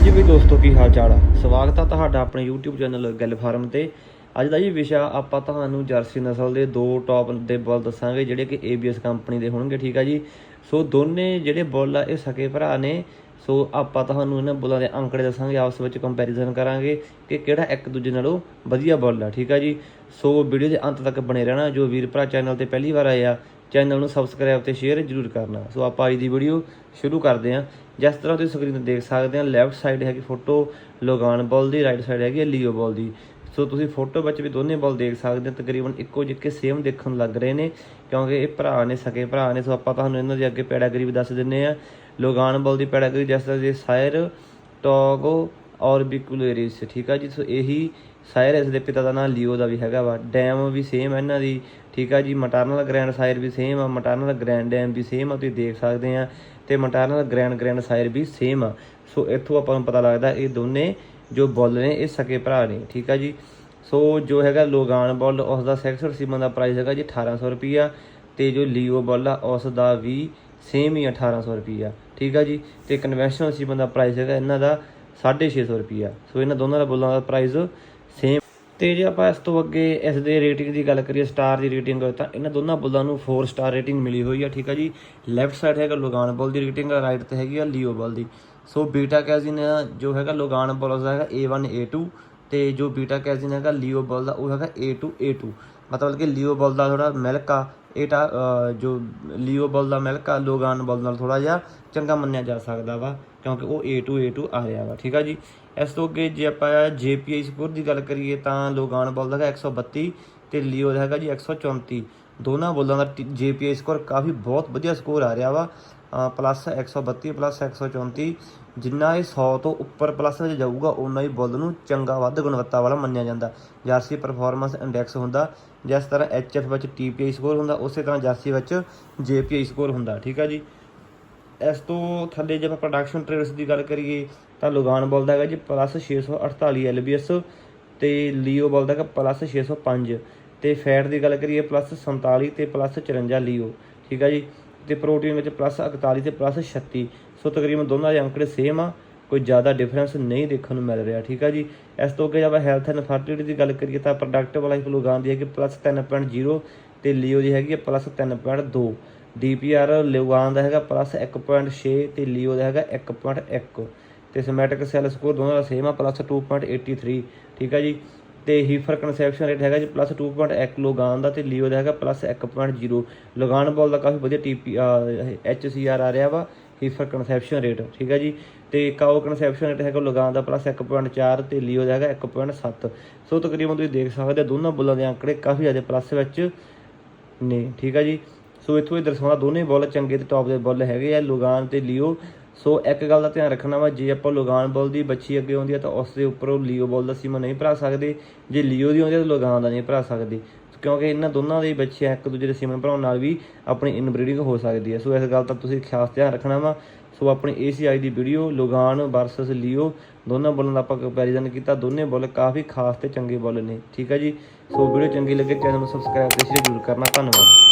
ਹਾਂਜੀ ਵੀ ਦੋਸਤੋ, ਕੀ ਹਾਲ ਚਾਲ ਆ? ਸਵਾਗਤ ਆ ਤੁਹਾਡਾ ਆਪਣੇ YouTube ਚੈਨਲ ਗੱਲ ਫਾਰਮ ਤੇ। ਅੱਜ ਦਾ ਜੀ ਵਿਸ਼ਾ ਆਪਾਂ ਤੁਹਾਨੂੰ ਜਰਸੀ ਨਸਲ ਦੇ ਦੋ ਟੌਪ ਦੇ ਬੁੱਲ ਦੱਸਾਂਗੇ, ਜਿਹੜੇ ਕਿ ABS ਕੰਪਨੀ ਦੇ ਹੋਣਗੇ, ਠੀਕ ਆ ਜੀ? ਸੋ ਦੋਨੇ ਜਿਹੜੇ ਬੁੱਲ ਆ, ਇਹ ਸਕੇ ਭਰਾ ਨੇ। ਸੋ ਆਪਾਂ ਤੁਹਾਨੂੰ ਇਹਨਾਂ ਬੁੱਲਾਂ ਦੇ ਅੰਕੜੇ ਦੱਸਾਂਗੇ, ਆਪਸ ਵਿੱਚ ਕੰਪੈਰੀਜ਼ਨ ਕਰਾਂਗੇ ਕਿ ਕਿਹੜਾ ਇੱਕ ਦੂਜੇ ਨਾਲੋਂ ਵਧੀਆ ਬੁੱਲ ਆ, ਠੀਕ ਆ ਜੀ? ਸੋ ਵੀਡੀਓ ਦੇ ਅੰਤ ਤੱਕ ਬਣੇ ਰਹਿਣਾ, ਜੋ ਵੀਰ ਭਰਾ ਚੈਨਲ ਤੇ ਪਹਿਲੀ ਵਾਰ ਆਏ ਆ ਚੈਨਲ ਨੂੰ ਸਬਸਕ੍ਰਾਈਬ ਤੇ ਸ਼ੇਅਰ ਜ਼ਰੂਰ ਕਰਨਾ। ਸੋ ਆਪਾਂ ਅੱਜ ਦੀ ਵੀਡੀਓ ਸ਼ੁਰੂ ਕਰਦੇ ਹਾਂ। ਜਿਸ ਤਰ੍ਹਾਂ ਤੁਸੀਂ ਸਕਰੀਨ ਤੇ ਦੇਖ ਸਕਦੇ ਹਾਂ ਲੈਫਟ ਸਾਈਡ ਹੈਗੀ ਫੋਟੋ ਲੋਗਾਨ ਬਾਲ ਦੀ ਰਾਈਟ ਸਾਈਡ ਹੈਗੀ ਲੀਓ ਬਾਲ ਦੀ। ਸੋ ਤੁਸੀਂ ਫੋਟੋ ਵਿੱਚ ਵੀ ਦੋਨੇ ਬਾਲ ਦੇਖ ਸਕਦੇ ਹੋ। ਤਕਰੀਬਨ ਇੱਕੋ ਜਿਹੇ ਸੇਮ ਦੇਖਣ ਲੱਗ ਰਹੇ ਨੇ, ਕਿਉਂਕਿ ਇਹ ਭਰਾ ਨੇ, ਸਕੇ ਭਰਾ ਨੇ। ਸੋ ਆਪਾਂ ਤੁਹਾਨੂੰ ਇਹਨਾਂ ਦੇ ਅੱਗੇ ਪੈਡਾਗਰੀ ਵੀ ਦੱਸ ਦਿੰਨੇ ਆ ਲੋਗਾਨ ਬਾਲ ਦੀ ਪੈਡਾਗਰੀ ਜਿਸ ਤਰ੍ਹਾਂ ਦੀ ਸਾਇਰ ਟੋਗੋ ਔਰਬਿਕੂਲੇਰਿਸ ਠੀਕ ਆ ਜੀ? ਸੋ ਇਹੀ ਸਾਇਰ ਇਸ ਦੇ ਪਿਤਾ ਦਾ ਨਾਮ ਲਿਓ ਦਾ ਵੀ ਹੈਗਾ ਵਾ। ਡੈਮ ਵੀ ਸੇਮ ਹੈ ਇਹਨਾਂ ਦੀ, ਠੀਕ ਆ ਜੀ? ਮਟਰਨਲ ਗ੍ਰੈਂਡ ਸਾਇਰ ਵੀ ਸੇਮ ਆ ਮਟਰਨਲ ਗ੍ਰੈਂਡ ਡੈਮ ਵੀ ਸੇਮ ਆ, ਤੁਸੀਂ ਦੇਖ ਸਕਦੇ ਆ। ਤੇ ਮਟਰਨਲ ਗ੍ਰੈਂਡ ਗ੍ਰੈਂਡ ਸਾਇਰ ਵੀ ਸੇਮ ਆ। ਸੋ ਇੱਥੋਂ ਆਪਾਂ ਨੂੰ ਪਤਾ ਲੱਗਦਾ ਇਹ ਦੋਨੇ ਜੋ ਬੁੱਲ ਨੇ, ਇਹ ਸਕੇ ਭਰਾ ਨੇ, ਠੀਕ ਆ ਜੀ? ਸੋ ਜੋ ਹੈਗਾ ਲੋਗਾਨ ਬੁੱਲ ਉਸ ਦਾ ਸੈਕਸਰ ਸੀਮਨ ਦਾ ਪ੍ਰਾਈਸ ਹੈਗਾ ਜੀ 1800 ਰੁਪਿਆ ਤੇ ਜੋ ਲੀਓ ਬੁੱਲ ਆ ਉਸ ਦਾ ਵੀ ਸੇਮ ਹੀ 1800 ਰੁਪਿਆ ਠੀਕ ਆ ਜੀ? ਤੇ ਕਨਵੈਨਸ਼ਨਲ ਸੀਮਨ ਦਾ ਪ੍ਰਾਈਸ ਹੈਗਾ ਇਹਨਾਂ ਦਾ 650 ਰੁਪਿਆ ਸੋ ਇਹਨਾਂ ਦੋਨਾਂ ਦਾ ਬੁੱਲਾਂ ਦਾ ਪ੍ਰਾਈਸ ਸੇਮ ਤੇ ਜੇ ਆਪਾਂ ਇਸ ਤੋਂ ਅੱਗੇ ਇਸ ਦੇ ਰੇਟਿੰਗ ਦੀ ਗੱਲ ਕਰੀਏ ਸਟਾਰ ਦੀ ਰੇਟਿੰਗ ਤਾਂ ਇਹਨਾਂ ਦੋਨਾਂ ਬੁੱਲਾਂ ਨੂੰ 4 ਸਟਾਰ ਰੇਟਿੰਗ ਮਿਲੀ ਹੋਈ ਆ, ਠੀਕ ਆ ਜੀ। ਲੈਫਟ ਸਾਈਡ ਹੈਗਾ ਲੋਗਾਨ ਬੁੱਲ ਦੀ ਰੇਟਿੰਗ ਰਾਈਟ ਤੇ ਹੈਗੀ ਆ ਲੀਓ ਬੁੱਲ ਦੀ। ਸੋ ਬੀਟਾ ਕੈਜ਼ਿਨ ਜੋ ਹੈਗਾ ਲੋਗਾਨ ਬੁੱਲ ਦਾ ਹੈਗਾ A1 A2 ਤੇ ਜੋ ਬੀਟਾ ਕੈਜ਼ਿਨ ਹੈਗਾ ਲੀਓ ਬੁੱਲ ਦਾ ਉਹ ਹੈਗਾ A2 A2 ਮਤਲਬ ਕਿ ਲੀਓ ਬੁੱਲ ਦਾ ਥੋੜਾ ਮਿਲਕ ਆ ਇਹ ਤਾਂ ਜੋ ਲੀਓ ਦਾ ਮਿਲਕ ਆ, ਲੋਗਾਨ ਬੁੱਲ ਨਾਲ ਥੋੜਾ ਜਿਹਾ ਚੰਗਾ ਮੰਨਿਆ ਜਾ ਸਕਦਾ ਵਾ, ਕਿਉਂਕਿ ਉਹ A2 A2 ਆ ਰਿਹਾ ਵਾ, ਠੀਕ ਆ ਜੀ? ਇਸ ਤੋਂ ਅੱਗੇ ਜੇ ਆਪਾਂ JPI ਸਕੋਰ ਦੀ ਗੱਲ ਕਰੀਏ ਤਾਂ ਲੋਗਾਨ ਬੁੱਲ ਦਾ ਹੈਗਾ 132 ਤੇ ਲੀਓ ਦਾ ਹੈਗਾ ਜੀ 134 ਦੋਨਾਂ ਬੁੱਲਾਂ ਦਾ JPI ਸਕੋਰ ਕਾਫੀ ਬਹੁਤ ਵਧੀਆ ਸਕੋਰ ਆ ਰਿਹਾ ਵਾ। ਪਲੱਸ 132 ਪਲੱਸ 134 ਜਿੰਨਾ ਇਹ 100 ਤੋਂ ਉੱਪਰ ਪਲੱਸ ਵਿੱਚ ਜਾਊਗਾ ਉਨਾ ਹੀ ਬੁੱਲ ਨੂੰ ਚੰਗਾ ਵੱਧ ਗੁਣਵੱਤਾ ਵਾਲਾ ਮੰਨਿਆ ਜਾਂਦਾ। ਜਰਸੀ ਪਰਫਾਰਮੈਂਸ ਇੰਡੈਕਸ ਹੁੰਦਾ, ਜਿਸ ਤਰ੍ਹਾਂ HF ਵਿੱਚ TPI ਸਕੋਰ ਹੁੰਦਾ, ਉਸੇ ਤਰ੍ਹਾਂ ਜਰਸੀ ਵਿੱਚ JPI ਸਕੋਰ ਹੁੰਦਾ, ਠੀਕ ਆ ਜੀ? ਇਸ ਤੋਂ ਥੱਲੇ ਜੇ ਆਪਾਂ ਪ੍ਰੋਡਕਸ਼ਨ ਟ੍ਰੇਡਸ ਦੀ ਗੱਲ ਕਰੀਏ, ਤਾਂ ਲੁਗਾਨ ਬੋਲਦਾ ਹੈਗਾ ਜੀ ਪਲੱਸ 648 LBS ਤੇ ਲੀਓ ਬੋਲਦਾ ਹੈਗਾ ਪਲੱਸ 605 ਤੇ ਫੈਟ ਦੀ ਗੱਲ ਕਰੀਏ ਪਲੱਸ 47 ਤੇ ਪਲੱਸ 54 ਲੀਓ, ਠੀਕ ਆ ਜੀ? ਤੇ ਪ੍ਰੋਟੀਨ ਵਿੱਚ ਪਲੱਸ 41 ਤੇ ਪਲੱਸ 36 ਸੋ ਤਕਰੀਬਨ ਦੋਨਾਂ ਦੇ ਅੰਕੜੇ ਸੇਮ ਆ, ਕੋਈ ਜ਼ਿਆਦਾ ਡਿਫਰੈਂਸ ਨਹੀਂ ਦੇਖਣ ਨੂੰ ਮਿਲ ਰਿਹਾ, ਠੀਕ ਆ ਜੀ? ਇਸ ਤੋਂ ਅੱਗੇ ਜੇ ਆਪਾਂ ਹੈਲਥ ਐਂਡ ਫਰਟੀਲਿਟੀ ਦੀ ਗੱਲ ਕਰੀਏ ਤਾਂ ਪ੍ਰੋਡਕਟਿਵ ਲਾਈਫ ਲੁਗਾਨ ਦੀ ਹੈਗੀ ਪਲੱਸ 3.0 ਤੇ ਲੀਓ ਦੀ ਹੈਗੀ ਪਲੱਸ 3.2 ਡੀਪੀਆਰ ਲੁਗਾਨ ਦਾ ਹੈਗਾ ਪਲੱਸ 1.6 ਤੇ ਲੀਓ ਦਾ ਹੈਗਾ 1.1 ਤੇ ਸਿਮੈਟਿਕ ਸੈੱਲ ਸਕੋਰ ਦੋਨਾਂ ਦਾ ਸੇਮ ਆ ਪਲੱਸ 2.83 ਠੀਕ ਆ ਜੀ? ਤੇ ਹੀਫਰ ਕਨਸੈਪਸ਼ਨ ਰੇਟ ਹੈਗਾ ਜੀ ਪਲੱਸ 2.1 ਲੋਗਾਨ ਦਾ ਤੇ ਲੀਓ ਦਾ ਹੈਗਾ ਪਲੱਸ 1.0 ਲੋਗਾਨ ਬੋਲ ਦਾ ਕਾਫੀ ਵਧੀਆ ਟੀਪੀ ਐਚਸੀਆਰ ਆ ਰਿਹਾ ਵਾ ਹੀਫਰ ਕਨਸੈਪਸ਼ਨ ਰੇਟ ਠੀਕ ਹੈ ਜੀ? ਤੇ ਕਾਓ ਕਨਸੈਪਸ਼ਨ ਰੇਟ ਹੈਗਾ ਲੋਗਾਨ ਦਾ ਪਲੱਸ 1.4 ਤੇ ਲੀਓ ਦਾ ਹੈਗਾ 1.7 ਸੋ ਤਕਰੀਬਨ ਤੁਸੀਂ ਦੇਖ ਸਕਦੇ ਹੋ ਦੋਨਾਂ ਬੁੱਲਾਂ ਦੇ ਅੰਕੜੇ ਕਾਫੀ ਜ਼ਿਆਦਾ ਪਲੱਸ ਵਿੱਚ ਨੇ, ਠੀਕ ਹੈ ਜੀ? ਸੋ ਇੱਥੋਂ ਇਹ ਦਰਸਾਉਂਦਾ ਦੋਨੇ ਬੁੱਲ ਚੰਗੇ ਤੇ ਟੌਪ ਦੇ ਬੁੱਲ ਹੈਗੇ ਆ, ਲੁਗਾਨ ਤੇ ਲਿਓ। ਸੋ ਇੱਕ ਗੱਲ ਦਾ ਧਿਆਨ ਰੱਖਣਾ ਵਾ, ਜੇ ਆਪਾਂ ਲੁਗਾਨ ਬੁੱਲ ਦੀ ਬੱਚੀ ਅੱਗੇ ਆਉਂਦੀ ਹੈ ਤਾਂ ਉਸ ਦੇ ਉੱਪਰੋਂ ਲਿਓ ਲੀਓ ਬੁੱਲ ਦਾ ਸੀਮਾ ਨਹੀਂ ਭਰਾ ਸਕਦੇ। ਜੇ ਲਿਓ ਦੀ ਆਉਂਦੀ ਆ ਤਾਂ ਲੁਗਾਨ ਦਾ ਨਹੀਂ ਭਰਾ ਸਕਦੇ। ਕਿਉਂਕਿ ਇਹਨਾਂ ਦੋਨਾਂ ਦੇ ਬੱਚੇ ਇੱਕ ਦੂਜੇ ਦੇ ਸੀਮਨ ਭਰਾਉਣ ਨਾਲ ਵੀ ਆਪਣੀ ਇਨਬਰੀਡਿੰਗ ਹੋ ਸਕਦੀ ਹੈ ਸੋ ਇਸ ਗੱਲ ਦਾ ਤੁਸੀਂ ਖਾਸ ਧਿਆਨ ਰੱਖਣਾ ਵਾ। ਸੋ ਆਪਣੀ ACI ਦੀ ਵੀਡੀਓ ਲੁਗਾਨ ਵਰਸਸ ਲਿਓ, ਦੋਨਾਂ ਬੁੱਲਾਂ ਦਾ ਆਪਾਂ ਕੰਪੈਰੀਜ਼ਨ ਕੀਤਾ। ਦੋਨੇ ਬੁੱਲ ਕਾਫੀ ਖਾਸ ਤੇ ਚੰਗੇ ਬੁੱਲ ਨੇ, ਠੀਕ ਹੈ ਜੀ? ਸੋ ਵੀਡੀਓ ਚੰਗੀ ਲੱਗੇ ਚੈਨਲ ਨੂੰ ਸਬਸਕ੍ਰਾਈਬ ਤੇ ਸ਼ੇਅਰ ਜ਼ਰੂਰ ਕਰਨਾ। ਧੰਨਵਾਦ।